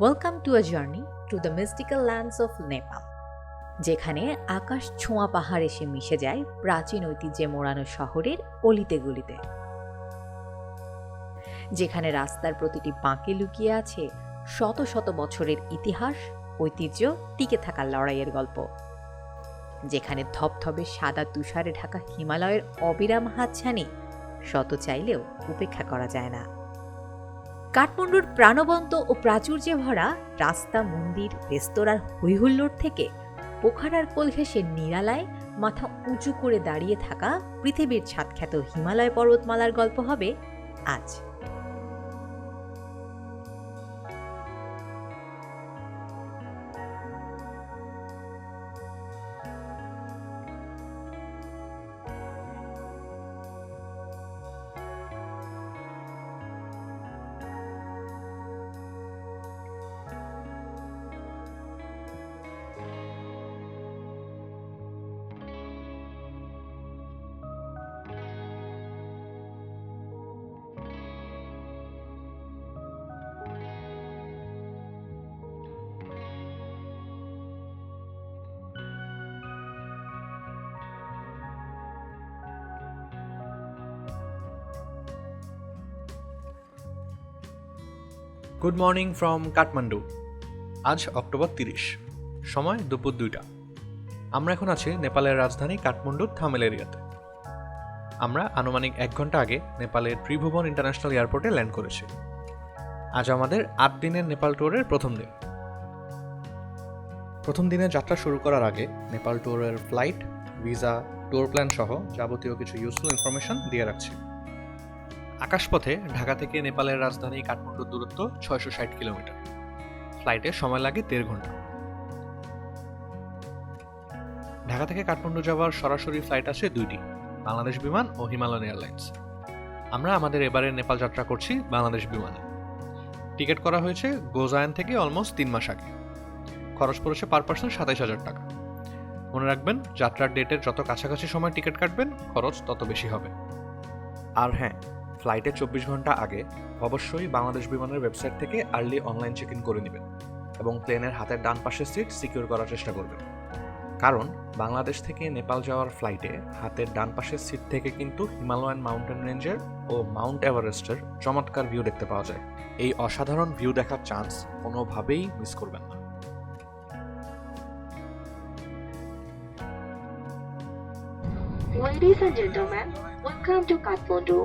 Welcome to a journey to the mystical lands of Nepal যেখানে আকাশ ছোঁয়া পাহাড় এসে মিশে যায় প্রাচীন ঐতিহ্যে মোড়ানো শহরের অলিতে গলিতে যেখানে রাস্তার প্রতিটি বাঁকে লুকিয়ে আছে শত শত বছরের ইতিহাস, ঐতিহ্য, টিকে থাকার লড়াইয়ের গল্প, যেখানে ধপধপে সাদা তুষারে ঢাকা হিমালয়ের অবিরাম হাতছানি শত চাইলেও উপেক্ষা করা যায় না। কাঠমান্ডুর প্রাণবন্ত ও প্রাচুর্যে ভরা রাস্তা, মন্দির রেস্তোরাঁর হৈহুল্লোড় থেকে পোখারার কোল ঘেঁষে নিরালায় মাথা উঁচু করে দাঁড়িয়ে থাকা পৃথিবীর ছাদখ্যাত হিমালয় পর্বতমালার গল্প হবে আজ। গুড মর্নিং ফ্রম কাঠমান্ডু আজ অক্টোবর তিরিশ। সময় দুপুর দুইটা। আমরা এখন আছি নেপালের রাজধানী কাঠমান্ডুর থামেল এরিয়াতে আমরা আনুমানিক এক ঘণ্টা আগে নেপালের ত্রিভুবন ইন্টারন্যাশনাল এয়ারপোর্টে ল্যান্ড করেছি। আজ আমাদের আট দিনের নেপাল ট্যুরের প্রথম দিন। প্রথম দিনে যাত্রা শুরু করার আগে নেপাল ট্যুরের ফ্লাইট, ভিসা, ট্যুর প্ল্যান সহ যাবতীয় কিছু ইউজফুল ইনফরমেশন দিয়ে রাখছি। আকাশপথে ঢাকা থেকে নেপালের রাজধানী কাঠমান্ডুর দূরত্ব ছয়শো ষাট কিলোমিটার। ফ্লাইটে সময় লাগে দেড় ঘণ্টা। ঢাকা থেকে কাঠমান্ডু যাওয়ার সরাসরি ফ্লাইট আছে দুইটি, বাংলাদেশ বিমান ও হিমালয়ান এয়ারলাইন্স। আমরা আমাদের এবারে নেপাল যাত্রা করছি বাংলাদেশ বিমানে। টিকিট করা হয়েছে গোজায়ন থেকে অলমোস্ট তিন মাস আগে। খরচ পড়েছে পার পার্সন সাতাইশ হাজার টাকা। মনে রাখবেন, যাত্রার ডেটের যত কাছাকাছি সময় টিকিট কাটবেন, খরচ তত বেশি হবে। আর হ্যাঁ ফ্লাইটে চব্বিশ ঘণ্টা আগে অবশ্যই বাংলাদেশ বিমানের ওয়েবসাইট থেকে আর্লি অনলাইন চেক ইন করে নেবেন এবং প্লেনের হাতের ডান পাশের সিট সিকিউর করার চেষ্টা করবেন। কারণ বাংলাদেশ থেকে নেপাল যাওয়ার ফ্লাইটে হাতের ডান পাশের সিট থেকে কিন্তু হিমালয়ান মাউন্টেন রেঞ্জের ও মাউন্ট এভারেস্টের চমৎকার ভিউ দেখতে পাওয়া যায়। এই অসাধারণ ভিউ দেখার চান্স কোনোভাবেই মিস করবেন না। Ladies and gentlemen, welcome to Kathmandu.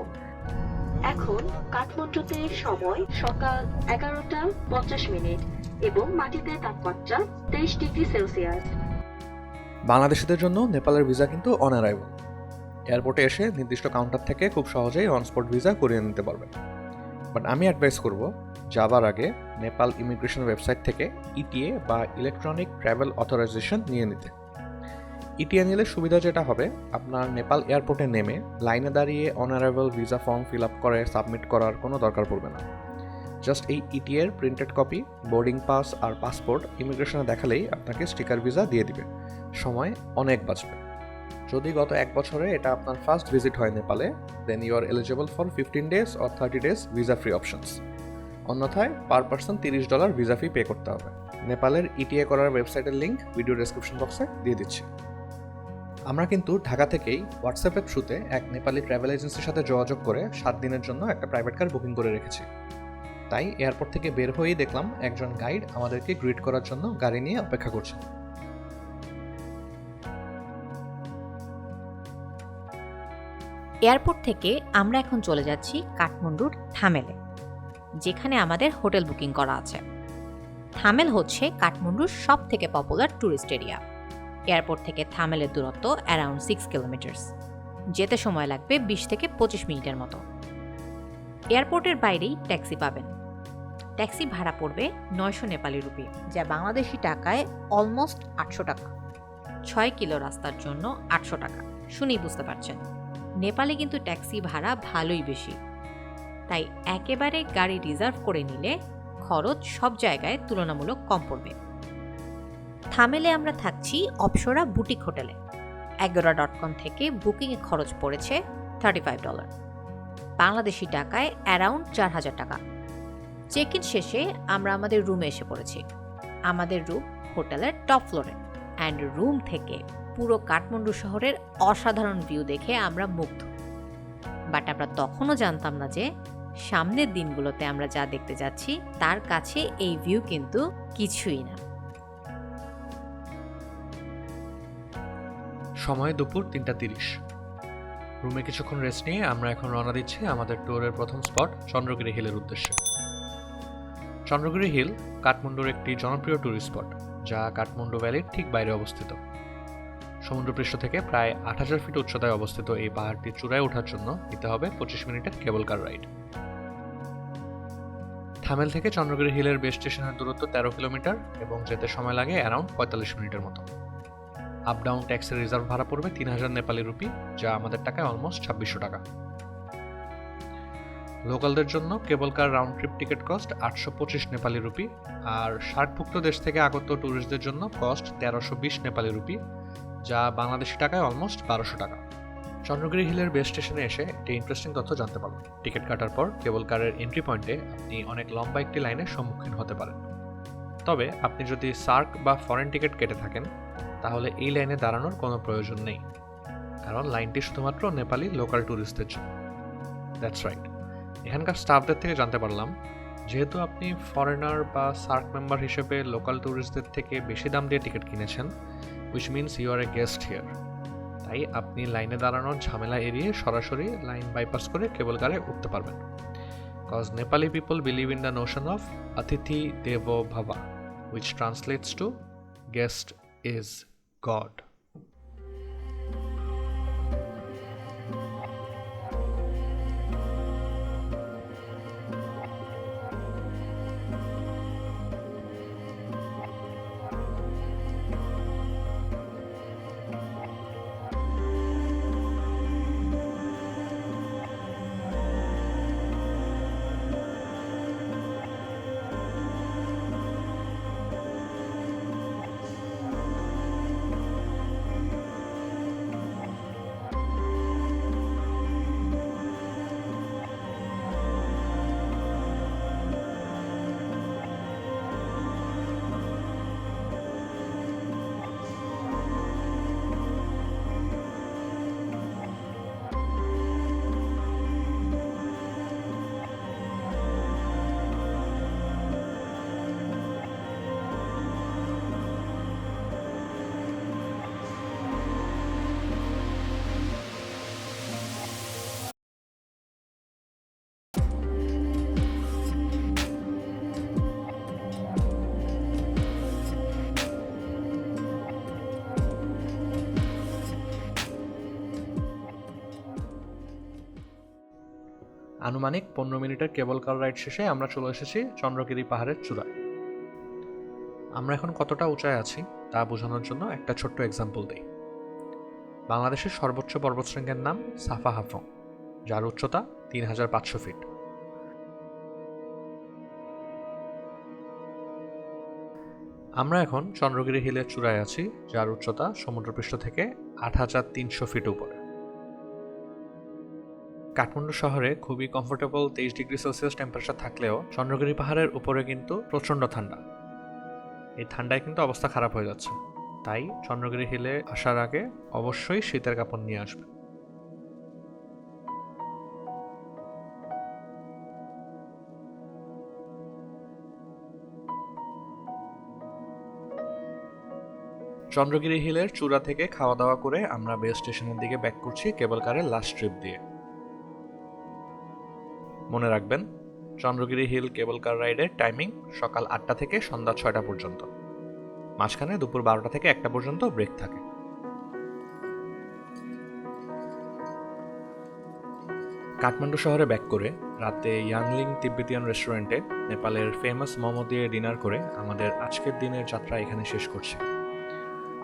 এখন কাঠমান্ডুতে সময় সকাল এগারোটা পঞ্চাশ মিনিট এবং মাটিতে তাপমাত্রা তেইশ ডিগ্রি সেলসিয়াস। বাংলাদেশিদের জন্য নেপালের ভিসা কিন্তু অন অ্যারাইভাল এয়ারপোর্টে এসে নির্দিষ্ট কাউন্টার থেকে খুব সহজেই অনস্পট ভিসা করিয়ে নিতে পারবেন। বাট আমি অ্যাডভাইস করব, যাবার আগে নেপাল ইমিগ্রেশন ওয়েবসাইট থেকে ইটিএ বা ইলেকট্রনিক ট্রাভেল অথরাইজেশন নিয়ে নিতে। ইটিএ নিলে সুবিধা যেটা হবে, আপনার নেপাল এয়ারপোর্টে নেমে লাইনে দাঁড়িয়ে on arrival visa form fill up করে সাবমিট করার কোনো দরকার পড়বে না। জাস্ট এই ইটিএর প্রিন্টেড কপি বোর্ডিং পাস আর পাসপোর্ট ইমিগ্রেশনে দেখালেই আপনাকে স্টিকার ভিসা দিয়ে দিবে। সময় অনেক বাঁচবে। যদি গত এক বছরে এটা আপনার ফার্স্ট ভিজিট হয় নেপালে then you are eligible for fifteen days or thirty days visa free options অন্যথায় পার পার্সন তিরিশ ডলার ভিসা ফি পে করতে হবে। নেপালের ইটিএ করার ওয়েবসাইটের লিঙ্ক ভিডিও ডেসক্রিপশন বক্সে দিয়ে দিচ্ছি। আমরা কিন্তু ঢাকা থেকেই হোয়াটসঅ্যাপের থ্রুতে এক নেপালি ট্রাভেল এজেন্সির সাথে যোগাযোগ করে সাত দিনের জন্য একটা প্রাইভেট কার বুকিং করে রেখেছি। তাই এয়ারপোর্ট থেকে বের হয়েই দেখলাম একজন গাইড আমাদেরকে গ্রিট করার জন্য গাড়ি নিয়ে অপেক্ষা করছে। এয়ারপোর্ট থেকে আমরা এখন চলে যাচ্ছি কাঠমান্ডুর থামেলে, যেখানে আমাদের হোটেল বুকিং করা আছে। থামেল হচ্ছে কাঠমান্ডুর সব থেকে পপুলার ট্যুরিস্ট এরিয়া এয়ারপোর্ট থেকে থামেলের দূরত্ব অ্যারাউন্ড সিক্স কিলোমিটার্স যেতে সময় লাগবে বিশ থেকে পঁচিশ মিনিটের মতো। এয়ারপোর্টের বাইরেই ট্যাক্সি পাবেন। ট্যাক্সি ভাড়া পড়বে নয়শো নেপালি রুপি, যা বাংলাদেশি টাকায় অলমোস্ট আটশো টাকা। ছয় কিলো রাস্তার জন্য আটশো টাকা, শুনেই বুঝতে পারছেন। নেপালে কিন্তু ট্যাক্সি ভাড়া ভালোই বেশি। তাই একেবারে গাড়ি রিজার্ভ করে নিলে খরচ সব জায়গায় তুলনামূলক কম পড়বে। থামেলে আমরা থাকছি অপসরা বুটিক হোটেলে। অ্যাগোরা ডট কম থেকে বুকিংয়ে খরচ পড়েছে থার্টি ফাইভ ডলার বাংলাদেশি টাকায় অ্যারাউন্ড চার হাজার টাকা। চেক ইন শেষে আমরা আমাদের রুমে এসে পড়েছি। আমাদের রুম হোটেলের টপ ফ্লোরে অ্যান্ড রুম থেকে পুরো কাঠমান্ডু শহরের অসাধারণ ভিউ দেখে আমরা মুগ্ধ। বাট আমরা তখনও জানতাম না যে সামনের দিনগুলোতে আমরা যা দেখতে যাচ্ছি, তার কাছে এই ভিউ কিন্তু কিছুই না। সময় দুপুর তিনটা তিরিশ। রুমে কিছুক্ষণ রেস্ট নিয়ে আমরা এখন রওনা দিচ্ছি আমাদের ট্যুরের প্রথম স্পট চন্দ্রগিরি হিলের উদ্দেশ্যে। চন্দ্রগিরি হিল কাঠমান্ডুর একটি জনপ্রিয় ট্যুরিস্ট স্পট যা কাঠমান্ডু ভ্যালির ঠিক বাইরে অবস্থিত। সমুদ্রপৃষ্ঠ থেকে প্রায় আট হাজার ফিট উচ্চতায় অবস্থিত এই পাহাড়টি চূড়ায় ওঠার জন্য নিতে হবে পঁচিশ মিনিটের কেবল কার রাইড থামেল থেকে চন্দ্রগিরি হিলের বেস স্টেশনের দূরত্ব তেরো কিলোমিটার এবং যেতে সময় লাগে অ্যারাউন্ড পঁয়তাল্লিশ মিনিটের মতো। আপ ডাউন ট্যাক্সের রিজার্ভ ভাড়া পড়বে তিন হাজার নেপালি রুপি যা আমাদের টাকায় অলমোস্ট ছাব্বিশশো টাকা। লোকালদের জন্য কেবল car round trip ticket cost আটশো পঁচিশ নেপালি রুপি আর ষাটভুক্ত দেশ থেকে আগত ট্যুরিস্টদের জন্য কস্ট তেরোশো বিশ নেপালি রুপি যা বাংলাদেশি টাকায় অলমোস্ট বারোশো টাকা। চন্দ্রগিরি হিলের বেস স্টেশনে এসে একটি ইন্টারেস্টিং তথ্য জানতে পারবেন টিকিট কাটার পর কেবল কারের এন্ট্রি পয়েন্টে আপনি অনেক লম্বা একটি লাইনের সম্মুখীন হতে পারেন। তবে আপনি যদি সার্ক বা ফরেন টিকিট কেটে থাকেন তাহলে এই লাইনে দাঁড়ানোর কোনো প্রয়োজন নেই। কারণ লাইনটি শুধুমাত্র নেপালি লোকাল ট্যুরিস্টদের জন্য। দ্যাটস রাইট এখানকার স্টাফদের থেকে জানতে পারলাম, যেহেতু আপনি ফরেনার বা সার্ক মেম্বার হিসেবে লোকাল ট্যুরিস্টদের থেকে বেশি দাম দিয়ে টিকিট কিনেছেন which means you are a guest here তাই আপনি লাইনে দাঁড়ানোর ঝামেলা এড়িয়ে সরাসরি লাইন বাইপাস করে কেবল কারে উঠতে পারবেন। Cause Nepali people believe in the notion of অতিথি দেব ভাবা which translates to guest is God আনুমানিক পনেরো মিনিটের কেবল কার রাইড শেষে আমরা চলে এসেছি চন্দ্রগিরি পাহাড়ের চূড়ায়। আমরা এখন কতটা উঁচায় আছি তা বোঝানোর জন্য একটা ছোট্ট এক্সাম্পল দিই। বাংলাদেশের সর্বোচ্চ পর্বতশৃঙ্গের নাম সাফা হাফং, যার উচ্চতা তিন হাজার পাঁচশো ফিট। আমরা এখন চন্দ্রগিরি হিলের চূড়ায় আছি, যার উচ্চতা সমুদ্রপৃষ্ঠ থেকে আট হাজার তিনশো ফিট উপরে। কাঠমান্ডু শহরে খুবই কমফোর্টেবল তেইশ ডিগ্রি সেলসিয়াস টেম্পারেচার থাকলেও চন্দ্রগিরি পাহাড়ের উপরে কিন্তু প্রচণ্ড ঠান্ডা। এই ঠান্ডায় কিন্তু অবস্থা খারাপ হয়ে যাচ্ছে। তাই চন্দ্রগিরি হিলে আসার আগে অবশ্যই শীতের কাপড় নিয়ে আসবে। চন্দ্রগিরি হিলের চূড়া থেকে খাওয়া দাওয়া করে আমরা বেস স্টেশনের দিকে ব্যাক করছি কেবল কারের লাস্ট ট্রিপ দিয়ে। মনে রাখবেন, চন্দ্রগিরি হিল কেবল কার রাইডের টাইমিং সকাল আটটা থেকে সন্ধ্যা ছয়টা পর্যন্ত। মাঝখানে দুপুর বারোটা থেকে একটা পর্যন্ত ব্রেক থাকে। কাঠমান্ডু শহরে ব্যাক করে রাতে ইয়াংলিং তিব্বেতিয়ান রেস্টুরেন্টে নেপালের ফেমাস মোমো দিয়ে ডিনার করে আমাদের আজকের দিনের যাত্রা এখানে শেষ করছি।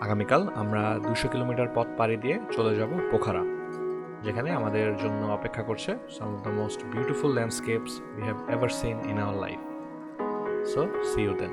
আগামীকাল আমরা দুশো কিলোমিটার পথ পাড়ি দিয়ে চলে যাব পোখারা। যেখানে আমাদের জন্য অপেক্ষা করছে some of the most beautiful landscapes we have ever seen in our life so see you then